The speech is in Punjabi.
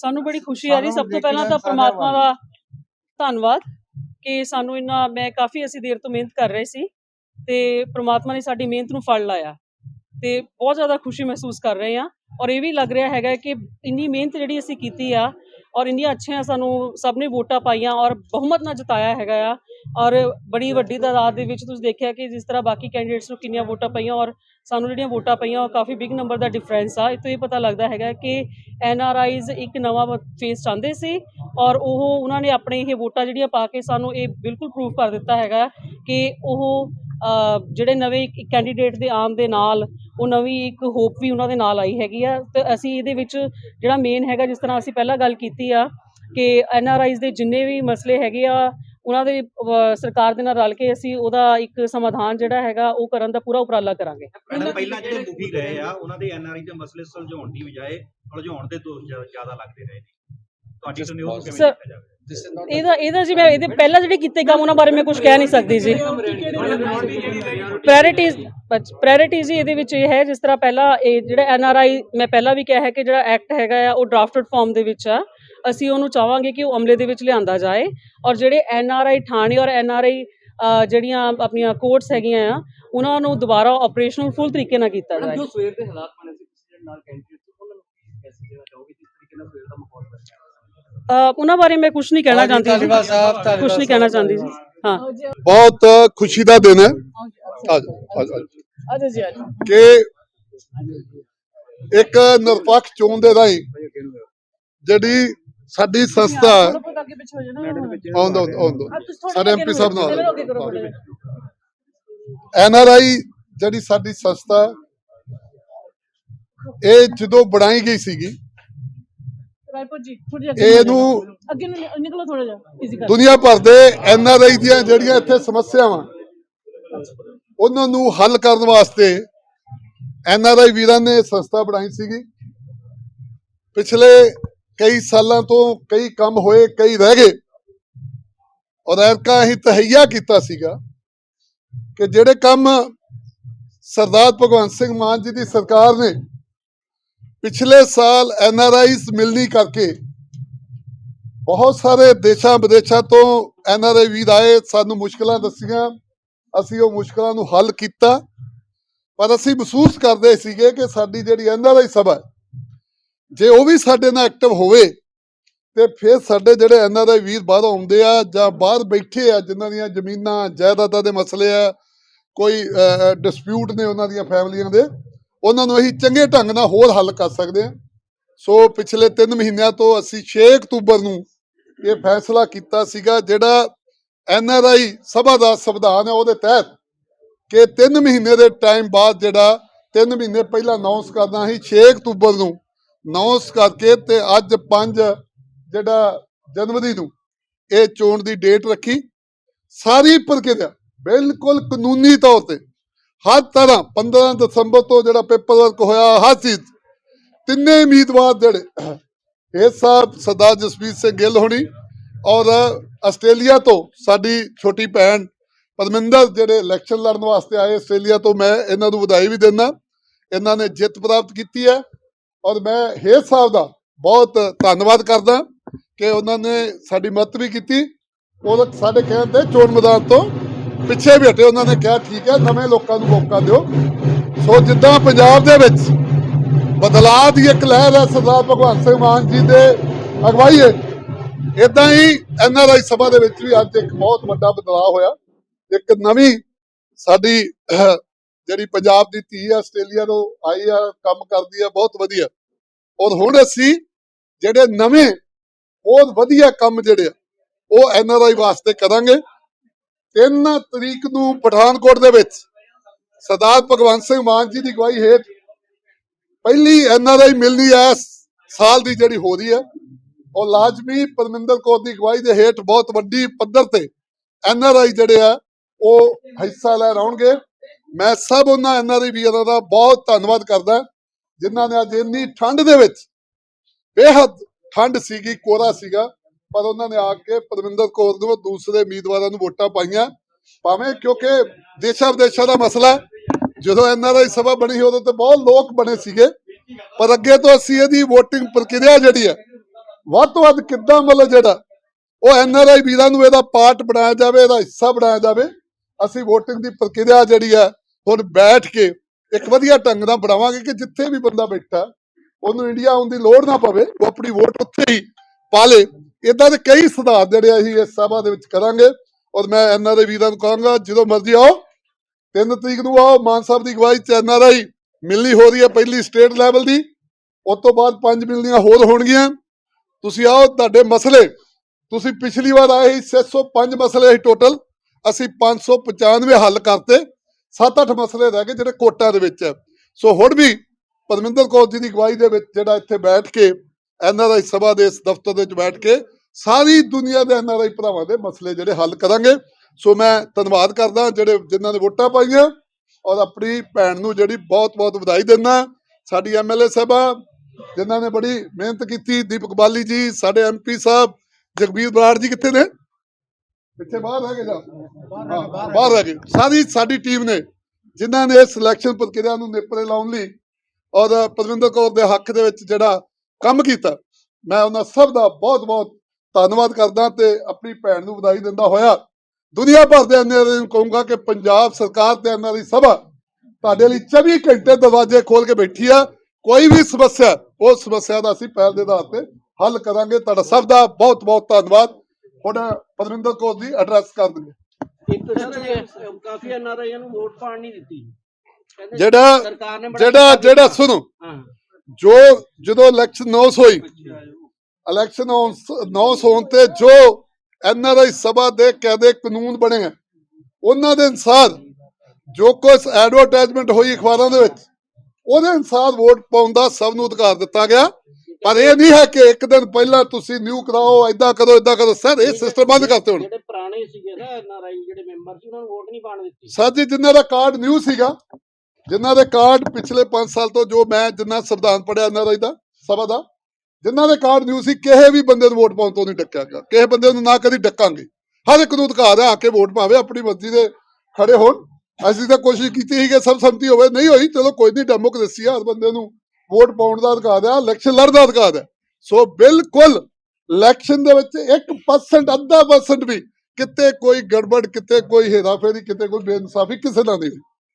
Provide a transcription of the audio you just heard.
ਸਾਨੂੰ ਬੜੀ ਖੁਸ਼ੀ ਆ ਰਹੀ ਸਭ ਤੋਂ ਪਹਿਲਾਂ ਤਾਂ ਪ੍ਰਮਾਤਮਾ ਦਾ ਧੰਨਵਾਦ ਕਿ ਸਾਨੂੰ ਇੰਨਾ ਮੈਂ ਕਾਫੀ ਅਸੀਂ ਦੇਰ ਤੋਂ ਮਿਹਨਤ ਕਰ ਰਹੇ ਸੀ ਤੇ ਪ੍ਰਮਾਤਮਾ ਨੇ ਸਾਡੀ ਮਿਹਨਤ ਨੂੰ ਫਲ ਲਾਇਆ ਤੇ ਬਹੁਤ ਜ਼ਿਆਦਾ ਖੁਸ਼ੀ ਮਹਿਸੂਸ ਕਰ ਰਹੇ ਹਾਂ। ਔਰ ਇਹ ਵੀ ਲੱਗ ਰਿਹਾ ਹੈਗਾ ਕਿ ਇੰਨੀ ਮਿਹਨਤ ਜਿਹੜੀ ਅਸੀਂ ਕੀਤੀ ਆ ਔਰ ਇੰਨੀਆਂ ਅੱਛੀਆਂ ਸਾਨੂੰ ਸਭ ਨੇ ਵੋਟਾਂ ਪਾਈਆਂ ਔਰ ਬਹੁਮਤ ਨਾਲ ਜਿਤਾਇਆ ਹੈਗਾ ਆ। ਔਰ ਬੜੀ ਵੱਡੀ ਤਾਦਾਦ ਦੇ ਵਿੱਚ ਤੁਸੀਂ ਦੇਖਿਆ ਕਿ ਜਿਸ ਤਰ੍ਹਾਂ ਬਾਕੀ ਕੈਂਡੀਡੇਟਸ ਨੂੰ ਕਿੰਨੀਆਂ ਵੋਟਾਂ ਪਈਆਂ ਔਰ ਸਾਨੂੰ ਜਿਹੜੀਆਂ ਵੋਟਾਂ ਪਈਆਂ ਉਹ ਕਾਫੀ ਬਿਗ ਨੰਬਰ ਦਾ ਡਿਫਰੈਂਸ ਆ। ਇਹ ਤੋਂ ਇਹ ਪਤਾ ਲੱਗਦਾ ਹੈਗਾ ਕਿ ਐਨ ਆਰ ਆਈਜ਼ ਇੱਕ ਨਵਾਂ ਫੇਸ ਚਾਹੁੰਦੇ ਸੀ ਔਰ ਉਹ ਉਹਨਾਂ ਨੇ ਆਪਣੇ ਇਹ ਵੋਟਾਂ ਜਿਹੜੀਆਂ ਪਾ ਕੇ ਸਾਨੂੰ ਇਹ ਬਿਲਕੁਲ ਪ੍ਰੂਫ ਕਰ ਦਿੱਤਾ ਹੈਗਾ ਕਿ ਉਹ ਜਿਹੜੇ ਨਵੇਂ ਕੈਂਡੀਡੇਟ ਦੇ ਆਉਣ ਦੇ ਨਾਲ ਉਹ ਨਵੀਂ ਇੱਕ ਹੋਪ ਵੀ ਉਹਨਾਂ ਦੇ ਨਾਲ ਆਈ ਹੈਗੀ ਆ। ਤੇ ਅਸੀਂ ਇਹਦੇ ਵਿੱਚ ਜਿਹੜਾ ਮੇਨ ਹੈਗਾ ਜਿਸ ਤਰ੍ਹਾਂ ਅਸੀਂ ਪਹਿਲਾਂ ਗੱਲ ਕੀਤੀ ਆ ਕਿ ਐਨ ਆਰ ਆਈਜ਼ ਦੇ ਜਿੰਨੇ ਵੀ ਮਸਲੇ ਹੈਗੇ ਆ ਉਹਨਾਂ ਦੇ ਸਰਕਾਰ ਦੇ ਨਾਲ ਰਲ ਕੇ ਅਸੀਂ ਉਹਦਾ ਇੱਕ ਸਮਾਧਾਨ ਜਿਹੜਾ ਹੈਗਾ ਉਹ ਕਰਨ ਦਾ ਪੂਰਾ ਉਪਰਾਲਾ ਕਰਾਂਗੇ। ਪਹਿਲਾਂ ਜਿਹੜੇ ਮੁਖੀ ਗਏ ਆ ਉਹਨਾਂ ਦੇ ਐਨਆਰਆਈ ਦੇ ਮਸਲੇ ਸੁਲਝਾਉਣ ਦੀ ਬਜਾਏ ਉਲਝਾਉਣ ਦੇ ਦੋਸ਼ ਜ਼ਿਆ- ਜ਼ਿਆਦਾ ਲੱਗਦੇ ਰਹੇ ਨੇ। ਤੁਹਾਡੀ ਨਿਊਜ਼ ਕਿਵੇਂ ਦੇਖਿਆ ਜਾਵੇ? ਇਹਦਾ ਇਹਦਾ ਜੀ ਮੈਂ ਇਹਦੇ ਪਹਿਲਾਂ ਜਿਹੜੇ ਕੀਤੇ ਕੰਮ ਉਹਨਾਂ ਬਾਰੇ ਮੈਂ ਕੁਝ ਕਹਿ ਨਹੀਂ ਸਕਦੀ ਜੀ। ਪ੍ਰਾਇੋਰਟੀਜ਼ ਪ੍ਰਾਇੋਰਟੀਜ਼ ਜੀ ਇਹਦੇ ਵਿੱਚ ਇਹ ਹੈ, ਜਿਸ ਤਰ੍ਹਾਂ ਪਹਿਲਾਂ ਇਹ ਜਿਹੜਾ ਐਨ ਆਰ ਆਈ ਮੈਂ ਪਹਿਲਾਂ ਵੀ ਕਿਹਾ ਹੈ ਕਿ ਜਿਹੜਾ ਐਕਟ ਹੈਗਾ ਆ, ਉਹ ਡਰਾਫਟਡ ਫਾਰਮ ਦੇ ਵਿੱਚ ਆ। ਅਸੀਂ ਉਹਨੂੰ ਚਾਹਾਂਗੇ ਕਿ ਉਹ ਅਮਲੇ ਦੇ ਵਿੱਚ ਲਿਆਂਦਾ ਜਾਏ ਔਰ ਜਿਹੜੇ ਐਨ ਆਰ ਆਈ ਥਾਣੇ ਔਰ ਐਨ ਆਰ ਆਈ ਜਿਹੜੀਆਂ ਆਪਣੀਆਂ ਕੋਰਟਸ ਹੈਗੀਆਂ ਆ, ਉਹਨਾਂ ਨੂੰ ਦੁਬਾਰਾ ਆਪਰੇਸ਼ਨਲ ਫੁੱਲ ਤਰੀਕੇ ਨਾਲ ਕੀਤਾ ਜਾਏ। ਜੋ ਸਵੇਰ ਦੇ ਹਾਲਾਤ ਬਣੇ ਸੀ ਨਾਲ ਕੈਂਡੀਡੇਟ ਸੀ ਉਹਨਾਂ ਨੂੰ ਕੀ ਮੈਸੇਜ ਦੇਣਾ ਚਾਹੋਗੇ ਜਿਸ ਤਰੀਕੇ ਨਾਲ ਸਵੇਰ ਦਾ ਮਾਹੌਲ ਬਣਿਆ ਅ, ਉਹਨਾਂ ਬਾਰੇ ਮੈਂ ਕੁਝ ਨਹੀਂ ਕਹਿਣਾ ਚਾਹੁੰਦੀ ਧੰਨਵਾਦ ਕੁਝ ਨਹੀਂ ਕਹਿਣਾ ਚਾਹੁੰਦੀ ਜੀ। ਹਾਂ। ਬਹੁਤ ਖੁਸ਼ੀ ਦਾ ਦਿਨ ਹੈ। ਅੱਜ ਜੀ ਕਿ ਇੱਕ ਨਿਰਪੱਖ ਚੋਣ ਦੇ ਰਾਹੀਂ ਜਿਹੜੀ ਸਾਡੀ ਸੰਸਥਾ ਆਉਂਦਾ ਆਉਂਦਾ ਸਾਡੇ ਐਮਪੀ ਸਾਹਿਬ ਨਾਲ। ਐਨ ਆਰ ਆਈ ਜਿਹੜੀ ਸਾਡੀ ਸੰਸਥਾ ਇਹ ਜਦੋਂ ਬਣਾਈ ਗਈ ਸੀਗੀ ਰਾਏਪੁਰ ਜੀ ਥੋੜੀ ਅੱਗੇ ਇਹਨੂੰ ਅੱਗੇ ਨੂੰ ਨਿ- ਨਿਕਲੋ ਥੋੜਾ ਜਿਹਾ ਈਜ਼ੀ ਕਰ। ਦੁਨੀਆ ਭਰ ਦੇ ਐਨ ਆਰ ਆਈ ਦੀਆਂ ਜਿਹੜੀਆਂ ਇੱਥੇ ਸਮੱਸਿਆਵਾਂ ਉਹਨਾਂ ਨੂੰ ਹੱਲ ਕਰਨ ਵਾਸਤੇ ਐਨ ਆਰ ਆਈ ਵੀਰਾਂ ਨੇ ਸੰਸਥਾ ਬਣਾਈ ਸੀਗੀ। ਪਿਛਲੇ ਕਈ ਸਾਲਾਂ ਤੋਂ ਕਈ ਕੰਮ ਹੋਏ ਕਈ ਰਹਿ ਗਏ। ਔਰ ਐਰਕਾ ਅਸੀਂ ਤਹਈਆ ਕੀਤਾ ਸੀਗਾ ਕਿ ਜਿਹੜੇ ਕੰਮ ਸਰਦਾਰ ਭਗਵੰਤ ਸਿੰਘ ਮਾਨ ਜੀ ਦੀ ਸਰਕਾਰ ਨੇ ਪਿਛਲੇ ਸਾਲ ਐਨ ਆਰ ਆਈਸ ਮਿਲਣੀ ਕਰਕੇ ਬਹੁਤ ਸਾਰੇ ਦੇਸ਼ਾਂ ਵਿਦੇਸ਼ਾਂ ਤੋਂ ਐਨ ਆਰ ਆਈ ਵੀਰ ਆਏ, ਸਾਨੂੰ ਮੁਸ਼ਕਲਾਂ ਦੱਸੀਆਂ। ਅਸੀਂ ਉਹ ਮੁਸ਼ਕਲਾਂ ਨੂੰ ਹੱਲ ਕੀਤਾ। ਪਰ ਅਸੀਂ ਮਹਿਸੂਸ ਕਰਦੇ ਸੀਗੇ ਕਿ ਸਾਡੀ ਜਿਹੜੀ ਐਨ ਆਰ ਆਈ ਸਭਾ ਜੇ ਉਹ ਵੀ ਸਾਡੇ ਨਾਲ ਐਕਟਿਵ ਹੋਵੇ, ਤੇ ਫਿਰ ਸਾਡੇ ਜਿਹੜੇ ਐਨ ਆਰ ਆਈ ਵੀਰ ਬਾਹਰੋਂ ਆਉਂਦੇ ਆ ਜਾਂ ਬਾਹਰ ਬੈਠੇ ਆ, ਜਿਨ੍ਹਾਂ ਦੀਆਂ ਜ਼ਮੀਨਾਂ, ਜਾਇਦਾਦਾਂ ਦੇ ਮਸਲੇ ਆ, ਕੋਈ ਡਿਸਪਿਊਟ ਨੇ ਉਹਨਾਂ ਦੀਆਂ ਫੈਮਲੀਆਂ ਦੇ ਉਹਨਾਂ ਨੂੰ ਅਸੀਂ ਚੰਗੇ ਢੰਗ ਨਾਲ ਹੋਰ ਹੱਲ ਕਰ ਸਕਦੇ ਹਾਂ। ਸੋ ਪਿਛਲੇ 3 ਮਹੀਨਿਆਂ ਤੋਂ ਅਸੀਂ 6 ਅਕਤੂਬਰ ਨੂੰ ਇਹ ਫੈਸਲਾ ਕੀਤਾ ਸੀਗਾ, ਜਿਹੜਾ ਐਨ ਆਰ ਆਈ ਸਭਾ ਦਾ ਸੰਵਿਧਾਨ ਹੈ, ਉਹਦੇ ਤਹਿਤ ਕਿ 3 ਮਹੀਨੇ ਦੇ ਟਾਈਮ ਬਾਅਦ ਜਿਹੜਾ 3 ਮਹੀਨੇ ਪਹਿਲਾਂ ਅਨਾਉਂਸ ਕਰਨਾ ਸੀ 6 ਅਕਤੂਬਰ ਨੂੰ ਅਨਾਉਂਸ ਕਰਕੇ ਤੇ ਅੱਜ 5 ਜਿਹੜਾ ਜਨਵਰੀ ਨੂੰ ਇਹ ਚੋਣ ਦੀ ਡੇਟ ਰੱਖੀ। ਸਾਰੀ ਪ੍ਰਕਿਰਿਆ ਬਿਲਕੁਲ ਕਾਨੂੰਨੀ ਤੌਰ ਤੇ ਹਰ ਤਰ੍ਹਾਂ 15 ਦਸੰਬਰ ਤੋਂ ਜਿਹੜਾ ਪੇਪਰ ਵਰਕ ਹੋਇਆ, ਹਰ ਚੀਜ਼। ਤਿੰਨੇ ਉਮੀਦਵਾਰ ਜਿਹੜੇ, ਇਹ ਸਾਹਿਬ ਸਰਦਾਰ ਜਸਵੀਰ ਸਿੰਘ ਗਿੱਲ ਹੋਣੀ ਔਰ ਆਸਟ੍ਰੇਲੀਆ ਤੋਂ ਸਾਡੀ ਛੋਟੀ ਭੈਣ ਪਰਮਿੰਦਰ ਜਿਹੜੇ ਇਲੈਕਸ਼ਨ ਲੜਨ ਵਾਸਤੇ ਆਏ ਆਸਟ੍ਰੇਲੀਆ ਤੋਂ, ਮੈਂ ਇਹਨਾਂ ਨੂੰ ਵਧਾਈ ਵੀ ਦਿੰਦਾ। ਇਹਨਾਂ ਨੇ ਜਿੱਤ ਪ੍ਰਾਪਤ ਕੀਤੀ ਹੈ ਔਰ ਮੈਂ ਹੇਰ ਸਾਹਿਬ ਦਾ ਬਹੁਤ ਧੰਨਵਾਦ ਕਰਦਾ ਕਿ ਉਹਨਾਂ ਨੇ ਸਾਡੀ ਮਦਦ ਵੀ ਕੀਤੀ। ਉਹ ਸਾਡੇ ਕਹਿਣ ਤੇ ਚੋਣ ਮੈਦਾਨ ਤੋਂ ਪਿੱਛੇ ਵੀ ਹਟੇ ਉਹਨਾਂ ਨੇ ਕਿਹਾ, ਠੀਕ ਹੈ, ਨਵੇਂ ਲੋਕਾਂ ਨੂੰ ਮੌਕਾ ਦਿਓ। ਸੋ ਜਿੱਦਾਂ ਪੰਜਾਬ ਦੇ ਵਿੱਚ ਬਦਲਾਅ ਦੀ ਇੱਕ ਲਹਿਰ ਹੈ, ਸਰਦਾਰ ਭਗਵੰਤ ਸਿੰਘ ਮਾਨ ਜੀ ਦੇ। ਅਗਵਾਈ ਹੈ। ਇਦਾਂ ਹੀ ਐਨਆਰਆਈ ਸਭਾ ਦੇ ਵਿੱਚ ਵੀ ਅੱਜ ਇੱਕ ਬਹੁਤ ਵੱਡਾ ਬਦਲਾਅ ਹੋਇਆ। ਇੱਕ ਨਵੀਂ ਸਾਡੀ ਜਿਹੜੀ ਪੰਜਾਬ ਦੀ ਧੀ ਹੈ, ਆਸਟ੍ਰੇਲੀਆ ਤੋਂ ਆਈ ਆ, ਕੰਮ ਕਰਦੀ ਆ, ਬਹੁਤ ਵਧੀਆ। ਔਰ ਹੁਣ ਅਸੀਂ ਜਿਹੜੇ ਨਵੇਂ, ਬਹੁਤ ਵਧੀਆ ਕੰਮ ਜਿਹੜੇ ਆ, ਉਹ ਐਨਆਰਆਈ ਵਾਸਤੇ ਕਰਾਂਗੇ। 3 ਤਰੀਕ ਨੂੰ ਪਠਾਨਕੋਟ ਦੇ ਵਿੱਚ ਸਰਦਾਰ ਭਗਵੰਤ ਸਿੰਘ ਮਾਨ ਜੀ ਦੀ ਅਗਵਾਈ ਹੇਠ ਪਹਿਲੀ ਐਨਆਰਆਈ ਮਿਲਣੀ ਹੈ, ਸਾਲ ਦੀ ਜਿਹੜੀ ਹੋ ਰਹੀ ਹੈ। ਉਹ ਲਾਜ਼ਮੀ ਪਰਮਿੰਦਰ ਕੌਰ ਦੀ ਅਗਵਾਈ ਦੇ ਹੇਠ ਬਹੁਤ ਵੱਡੀ ਪੱਧਰ ਤੇ ਐਨਆਰਆਈ ਜਿਹੜੇ ਆ, ਉਹ ਹਿੱਸਾ ਲੈ ਰਹਾਉਣਗੇ ਮੈਂ ਸਭ ਉਹਨਾਂ ਐਨਆਰਆਈ ਵੀਰਾਂ ਦਾ ਬਹੁਤ ਧੰਨਵਾਦ ਕਰਦਾ, ਜਿਨ੍ਹਾਂ ਨੇ ਅੱਜ ਇੰਨੀ ਠੰਡ ਦੇ ਵਿੱਚ ਬੇਹੱਦ ਠੰਡ ਸੀਗੀ ਕੋਰਾ ਸੀਗਾ। ਪਰ ਉਹਨਾਂ ਨੇ ਆ ਕੇ ਪਰਮਿੰਦਰ ਕੌਰ ਨੂੰ ਦੂਸਰੇ ਉਮੀਦਵਾਰਾਂ ਨੂੰ ਵੋਟਾਂ ਪਾਈਆਂ। ਭਾਵੇਂ ਕਿਉਂਕਿ ਦੇਸ਼ਾਂ ਵਿਦੇਸ਼ਾਂ ਦਾ ਮਸਲਾ ਹੈ। ਜਦੋਂ ਐਨਆਰਆਈ ਸਭਾ ਬਣੀ ਉਦੋਂ ਤੇ ਬਹੁਤ ਲੋਕ ਬਣੇ ਸੀਗੇ। ਪਰ ਅੱਗੇ ਤੋਂ ਅਸੀਂ ਇਹਦੀ VOTING ਪ੍ਰਕਿਰਿਆ ਜਿਹੜੀ ਹੈ, ਵੱਧ ਤੋਂ ਵੱਧ ਕਿੱਦਾਂ ਮਤਲਬ ਜਿਹੜਾ ਉਹ ਐਨਆਰਆਈ ਵੀਰਾਂ ਨੂੰ ਇਹਦਾ ਪਾਰਟ ਬਣਾਇਆ ਜਾਵੇ, ਇਹਦਾ ਹਿੱਸਾ ਬਣਾਇਆ ਜਾਵੇ, ਅਸੀਂ VOTING ਦੀ ਪ੍ਰਕਿਰਿਆ ਜਿਹੜੀ ਹੈ, ਹੁਣ ਬੈਠ ਕੇ ਇੱਕ ਵਧੀਆ ਢੰਗ ਨਾਲ ਬਣਾਵਾਂਗੇ ਕਿ ਜਿੱਥੇ ਵੀ ਬੰਦਾ ਬੈਠਾ, ਉਹਨੂੰ ਇੰਡੀਆ ਆਉਣ ਦੀ ਲੋੜ ਨਾ ਪਵੇ, ਉਹ ਆਪਣੀ ਵੋਟ ਉੱਥੇ ਹੀ ਪਾ ਲੇ। ਇਦਾਂ ਦੇ ਕਈ ਸੁਧਾਰ ਜਿਹੜੇ ਅਸੀਂ ਇਸ ਸਭਾ ਦੇ ਵਿੱਚ ਕਰਾਂਗੇ। ਔਰ ਮੈਂ ਐਨਆਰਆਈ ਵੀਰਾਂ ਨੂੰ ਕਹਾਂਗਾ, ਜਦੋਂ ਮਰਜ਼ੀ ਆਓ। 3 ਤਰੀਕ ਨੂੰ ਆਓ, ਮਾਨ ਸਾਹਿਬ ਦੀ ਅਗਵਾਈ ਚ ਐਨਆਰਆਈ ਮਿਲਣੀ ਹੋ ਰਹੀ ਹੈ ਪਹਿਲੀ ਸਟੇਟ ਲੈਵਲ ਦੀ। ਉਸ ਤੋਂ ਬਾਅਦ ਪੰਜ ਮਿਲਣੀਆਂ ਹੋਰ ਹੋਣਗੀਆਂ। ਤੁਸੀਂ ਆਓ, ਤੁਹਾਡੇ ਮਸਲੇ। ਤੁਸੀਂ ਪਿਛਲੀ ਵਾਰ ਆਏ ਸੀ 605 ਮਸਲੇ ਸੀ ਟੋਟਲ ਅਸੀਂ 595 ਹੱਲ ਕਰਤੇ। 7-8 ਮਸਲੇ ਰਹਿ ਗਏ ਜਿਹੜੇ ਕੋਟਾਂ ਦੇ ਵਿੱਚ ਹੈ। ਸੋ ਹੁਣ ਵੀ ਪਰਮਿੰਦਰ ਕੌਰ ਜੀ ਦੀ ਅਗਵਾਈ ਦੇ ਵਿੱਚ ਜਿਹੜਾ ਇੱਥੇ ਬੈਠ ਕੇ ਐਨਆਰਆਈ ਸਭਾ ਦੇ ਇਸ ਦਫ਼ਤਰ ਦੇ ਵਿੱਚ ਬੈਠ ਕੇ ਸਾਰੀ ਦੁਨੀਆ ਦੇ ਐਨਆਰਆਈ ਭਰਾਵਾਂ ਦੇ ਮਸਲੇ ਜਿਹੜੇ ਹੱਲ ਕਰਾਂਗੇ। ਸੋ ਮੈਂ ਧੰਨਵਾਦ ਕਰਦਾ ਜਿਹੜੇ ਜਿਨ੍ਹਾਂ ਨੇ ਵੋਟਾਂ ਪਾਈਆਂ ਔਰ ਆਪਣੀ ਭੈਣ ਨੂੰ ਜਿਹੜੀ ਬਹੁਤ ਬਹੁਤ ਵਧਾਈ ਦਿੰਦਾ। ਸਾਡੀ ਐਮਐਲਏ ਸਾਹਿਬਾ ਜਿਨ੍ਹਾਂ ਨੇ ਬੜੀ ਮਿਹਨਤ ਕੀਤੀ, ਦੀਪਕ ਬਾਲੀ ਜੀ, ਸਾਡੇ ਐਮਪੀ ਸਾਹਿਬ ਜਗਬੀਰ ਬਰਾੜ ਜੀ ਕਿੱਥੇ ਨੇ? ਪਿੱਛੇ ਬਾਹਰ ਹੈਗੇ ਗਏ ਜਾ? ਬਾਹਰ ਰਹਿ ਗਏ। ਸਾਰੀ ਸਾਡੀ ਟੀਮ ਨੇ ਜਿਨ੍ਹਾਂ ਨੇ ਸਿਲੈਕਸ਼ਨ ਪ੍ਰਕਿਰਿਆ ਨੂੰ ਨੇਪਰੇ ਲਾਉਣ ਲਈ ਔਰ ਪਰਵਿੰਦਰ ਕੌਰ ਦੇ ਹੱਕ ਦੇ ਵਿੱਚ ਜਿਹੜਾ ਕੰਮ ਕੀਤਾ। ਮੈਂ ਉਹਨਾਂ ਸਭ ਦਾ ਬਹੁਤ ਬਹੁਤ ਧੰਨਵਾਦ ਕਰਦਾ ਤੇ ਆਪਣੀ ਭੈਣ ਨੂੰ ਵਧਾਈ ਦਿੰਦਾ ਹੋਇਆ। ਦੁਨੀਆ ਭਰ ਦੇ ਐਨਆਰਆਈ ਨੂੰ ਕਹੂੰਗਾ ਕਿ ਪੰਜਾਬ ਸਰਕਾਰ ਤੇ ਐਨਆਰਆਈ ਸਭਾ ਤੁਹਾਡੇ ਲਈ 24 ਘੰਟੇ ਦਰਵਾਜ਼ੇ ਖੋਲ ਕੇ ਬੈਠੀ ਆ। ਕੋਈ ਵੀ ਸਮੱਸਿਆ ਉਹ ਸਮੱਸਿਆ ਦਾ ਅਸੀਂ ਪਹਿਲ ਦੇ ਆਧਾਰ ਤੇ ਹੱਲ ਕਰਾਂਗੇ। ਤੁਹਾਡਾ ਸਭ ਦਾ ਬਹੁਤ ਬਹੁਤ ਧੰਨਵਾਦ। ਹੁਣ ਪਰਵਿੰਦਰ ਕੌਰ ਜੀ ਐਡਰੈਸ ਕਰ ਦਿੰਦੇ। ਕਾਫੀ ਐਨਆਰਆਈਆਂ ਨੂੰ ਵੋਟ ਪਾਣ ਨਹੀਂ ਦਿੱਤੀ। ਜਿਹੜਾ ਜਿਹੜਾ ਜਿਹੜਾ ਸੁਣੋ। ਜੋ ਜਦੋਂ ਇਲੈਕਸ਼ਨ ਨੌਸ ਹੋਈ ਇਲੈਕਸ਼ਨ ਨੌਸ ਹੋਣ ਤੇ ਜੋ ਐਨਆਰਆਈ ਸਭਾ ਦੇ ਕਾਇਦੇ ਕਾਨੂੰਨ ਬਣੇ ਆ ਉਹਨਾਂ ਦੇ ਅਨੁਸਾਰ ਜੋ ਕੁਝ ਐਡਵਰਟਾਈਜ਼ਮੈਂਟ ਹੋਈ ਅਖਬਾਰਾਂ ਦੇ ਵਿੱਚ ਉਹਦੇ ਅਨੁਸਾਰ ਵੋਟ ਪਾਉਣ ਦਾ ਸਭ ਨੂੰ ਅਧਿਕਾਰ ਦਿੱਤਾ ਗਿਆ। ਪਰ ਇਹ ਨਹੀਂ ਹੈ ਕਿ ਇੱਕ ਦਿਨ ਪਹਿਲਾਂ ਤੁਸੀਂ ਨਿਊ ਕਰਾਓ ਐਦਾਂ ਕਰੋ ਐਦਾਂ ਕਰੋ। ਸਰ ਇਹ ਸਿਸਟਮ ਬੰਦ ਕਰਤੇ ਹੁਣ। ਜਿਹੜੇ ਪੁਰਾਣੇ ਸੀਗੇ ਨਾ ਐਨਆਰਆਈ ਜਿਹੜੇ ਮੈਂਬਰ ਸੀ ਉਹਨਾਂ ਨੂੰ ਵੋਟ ਨਹੀਂ ਪਾਣ ਦਿੱਤੀ। ਸਰ ਜੀ ਜਿਨ੍ਹਾਂ ਦਾ ਕਾਰਡ ਨਿਊ ਸੀਗਾ ਜਿਨ੍ਹਾਂ ਦੇ ਕਾਰਡ ਪਿਛਲੇ 5 ਸਾਲ ਤੋਂ ਜੋ ਮੈਂ ਜਿੰਨਾ ਸੰਵਿਧਾਨ ਪੜਿਆ ਇਹਨਾਂ ਦਾ ਇਹਦਾ ਸਭਾ ਦਾ। ਜਿਨ੍ਹਾਂ ਦੇ ਕਾਰਡ ਨਿਊ ਸੀ, ਕਿਸੇ ਵੀ ਬੰਦੇ ਨੂੰ ਵੋਟ ਪਾਉਣ ਤੋਂ ਨਹੀਂ ਡੱਕਿਆ ਕਿਸੇ ਬੰਦੇ ਨੂੰ ਨਾ ਕਦੀ ਡੱਕਾਂਗੇ। ਹਰ ਇੱਕ ਨੂੰ ਅਧਿਕਾਰ ਹੈ, ਆ ਕੇ ਵੋਟ ਪਾਵੇ, ਆਪਣੀ ਮਰਜ਼ੀ ਦੇ ਖੜੇ ਹੋਣ। ਅਸੀਂ ਤਾਂ ਕੋਸ਼ਿਸ਼ ਕੀਤੀ ਸੀ ਕਿ ਸਭ ਸੰਮਤੀ ਹੋਵੇ, ਨਹੀਂ ਹੋਈ, ਚਲੋ ਕੋਈ ਨਹੀਂ ਡੈਮੋਕ੍ਰੇਸੀ ਆ, ਹਰ ਬੰਦੇ ਨੂੰ ਵੋਟ ਪਾਉਣ ਦਾ ਅਧਿਕਾਰ ਹੈ ਇਲੈਕਸ਼ਨ ਲੜਨ ਦਾ ਅਧਿਕਾਰ ਹੈ। ਸੋ ਬਿਲਕੁਲ ਇਲੈਕਸ਼ਨ ਦੇ ਵਿੱਚ 1% ਅੱਧਾ ਪਰਸੈਂਟ ਵੀ ਕਿਤੇ ਕੋਈ ਗੜਬੜ, ਕਿਤੇ ਕੋਈ ਹੇਰਾਫੇਰੀ, ਕਿਤੇ ਕੋਈ ਬੇਇਨਸਾਫੀ ਕਿਸੇ ਨਾਲ ਨਹੀਂ